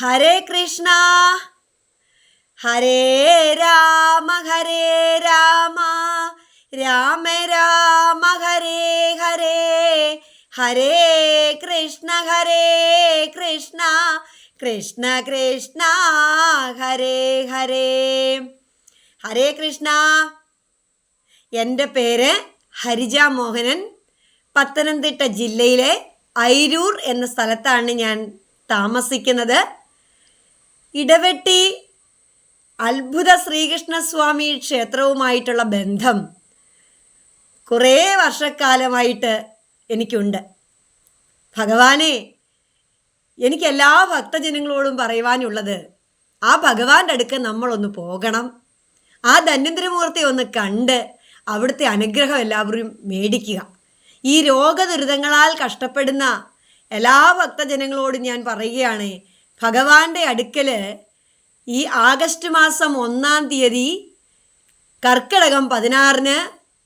ഹരേ കൃഷ്ണ. ഹരേ രാമ ഹരേ രാമ. രാമ രാമ ഹരേ ഹരേ. ഹരേ കൃഷ്ണ ഹരേ കൃഷ്ണ. കൃഷ്ണ കൃഷ്ണ ഹരേ ഹരേ. ഹരേ കൃഷ്ണ. എന്റെ പേര് ഹരിജ മോഹനൻ. പത്തനംതിട്ട ജില്ലയിലെ ഐരൂർ എന്ന സ്ഥലത്താണ് ഞാൻ താമസിക്കുന്നത്. ഇടവെട്ടി അത്ഭുത ശ്രീകൃഷ്ണസ്വാമി ക്ഷേത്രവുമായിട്ടുള്ള ബന്ധം കുറേ വർഷക്കാലമായിട്ട് എനിക്കുണ്ട്. ഭഗവാനെ എനിക്ക് എല്ലാ ഭക്തജനങ്ങളോടും പറയുവാനുള്ളത് ആ ഭഗവാന്റെ അടുക്ക് നമ്മളൊന്ന് പോകണം. ആ ധന്വന്തരമൂർത്തി ഒന്ന് കണ്ട് അവിടുത്തെ അനുഗ്രഹം എല്ലാവരും മേടിക്കുക. ഈ രോഗദുരിതങ്ങളാൽ കഷ്ടപ്പെടുന്ന എല്ലാ ഭക്തജനങ്ങളോടും ഞാൻ പറയുകയാണ് ഭഗവാന്റെ അടുക്കൽ ഈ ആഗസ്റ്റ് മാസം ഒന്നാം തീയതി കർക്കിടകം പതിനാറിന്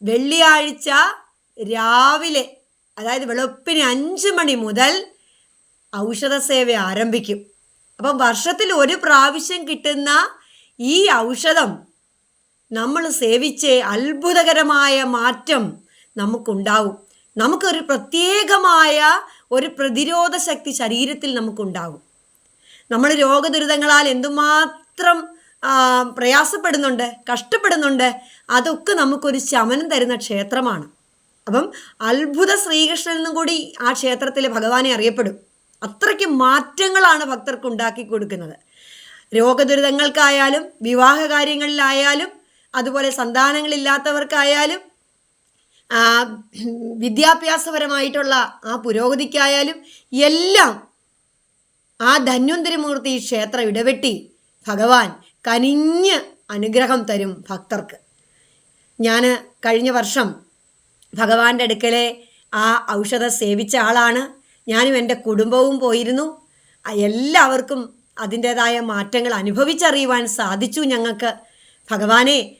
വെള്ളിയാഴ്ച രാവിലെ അതായത് വെളുപ്പിന് അഞ്ച് മണി മുതൽ ഔഷധ സേവ ആരംഭിക്കും. അപ്പം വർഷത്തിൽ ഒരു പ്രാവശ്യം കിട്ടുന്ന ഈ ഔഷധം നമ്മൾ സേവിച്ച് അത്ഭുതകരമായ മാറ്റം നമുക്കുണ്ടാവും. നമുക്കൊരു പ്രത്യേകമായ ഒരു പ്രതിരോധ ശക്തി ശരീരത്തിൽ നമുക്കുണ്ടാകും നമ്മൾ രോഗദുരിതങ്ങളാൽ എന്തുമാത്രം പ്രയാസപ്പെടുന്നുണ്ട് കഷ്ടപ്പെടുന്നുണ്ട് അതൊക്കെ നമുക്കൊരു ശമനം തരുന്ന ക്ഷേത്രമാണ്. അപ്പം അത്ഭുത ശ്രീകൃഷ്ണൻ എന്നും കൂടി ആ ക്ഷേത്രത്തിൽ ഭഗവാനെ അറിയപ്പെടും. അത്രയ്ക്ക് മാറ്റങ്ങളാണ് ഭക്തർക്ക് ഉണ്ടാക്കി കൊടുക്കുന്നത്. രോഗദുരിതങ്ങൾക്കായാലും വിവാഹ കാര്യങ്ങളിലായാലും അതുപോലെ സന്താനങ്ങളില്ലാത്തവർക്കായാലും വിദ്യാഭ്യാസപരമായിട്ടുള്ള ആ പുരോഗതിക്കായാലും എല്ലാം ആ ധന്വന്തരിമൂർത്തി ക്ഷേത്രം ഇടവെട്ടി ഭഗവാൻ കനിഞ്ഞ് അനുഗ്രഹം തരും ഭക്തർക്ക്. ഞാൻ കഴിഞ്ഞ വർഷം ഭഗവാന്റെ അടുക്കലെ ആ ഔഷധം സേവിച്ച ആളാണ്. ഞാനും എന്റെ കുടുംബവും പോയിരുന്നു. എല്ലാവർക്കും അതിന്റേതായ മാറ്റങ്ങൾ അനുഭവിച്ചറിയുവാൻ സാധിച്ചു ഞങ്ങൾക്ക്. ഭഗവാനെ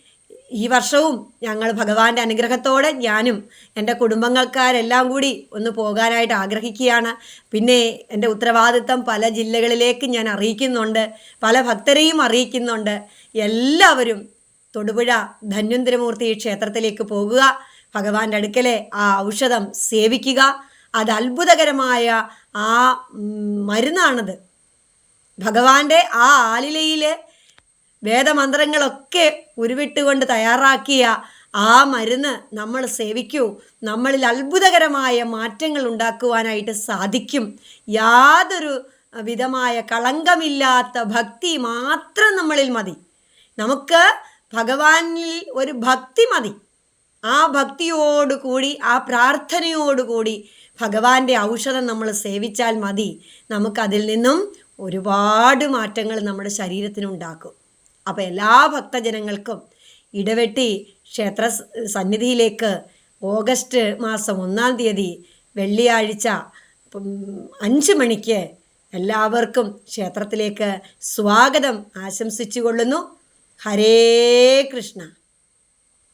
ഈ വർഷവും ഞങ്ങൾ ഭഗവാന്റെ അനുഗ്രഹത്തോടെ ഞാനും എന്റെ കുടുംബങ്ങൾക്കാരെല്ലാം കൂടി ഒന്ന് പോകാനായിട്ട് ആഗ്രഹിക്കുകയാണ്. പിന്നെ എന്റെ ഉത്തരവാദിത്തം പല ജില്ലകളിലേക്ക് ഞാൻ അറിയിക്കുന്നുണ്ട്. പല ഭക്തരെയും അറിയിക്കുന്നുണ്ട്. എല്ലാവരും തൊടുപുഴ ധന്വന്തരമൂർത്തി ക്ഷേത്രത്തിലേക്ക് പോകുക. ഭഗവാന്റെ അടുക്കലെ ആ ഔഷധം സേവിക്കുക. അത് അത്ഭുതകരമായ ആ മരുന്നാണത്. ഭഗവാന്റെ ആ ആലിലയിൽ വേദമന്ത്രങ്ങളൊക്കെ ഉരുവിട്ടുകൊണ്ട് തയ്യാറാക്കിയ ആ മരുന്ന് നമ്മൾ സേവിക്കൂ. നമ്മളിൽ അത്ഭുതകരമായ മാറ്റങ്ങൾ ഉണ്ടാക്കുവാനായിട്ട് സാധിക്കും. യാതൊരു വിധമായ കളങ്കമില്ലാത്ത ഭക്തി മാത്രം നമ്മളിൽ മതി. നമുക്ക് ഭഗവാനിൽ ഒരു ഭക്തി മതി. ആ ഭക്തിയോടുകൂടി ആ പ്രാർത്ഥനയോടുകൂടി ഭഗവാന്റെ ഔഷധം നമ്മൾ സേവിച്ചാൽ മതി. നമുക്കതിൽ നിന്നും ഒരുപാട് മാറ്റങ്ങൾ നമ്മുടെ ശരീരത്തിനുണ്ടാക്കും അപ്പോൾ എല്ലാ ഭക്തജനങ്ങൾക്കും ഇടവെട്ടി ക്ഷേത്ര സന്നിധിയിലേക്ക് ഓഗസ്റ്റ് മാസം ഒന്നാം തീയതി വെള്ളിയാഴ്ച അഞ്ച് മണിക്ക് എല്ലാവർക്കും ക്ഷേത്രത്തിലേക്ക് സ്വാഗതം ആശംസിച്ചു കൊള്ളുന്നു ഹരേ കൃഷ്ണ.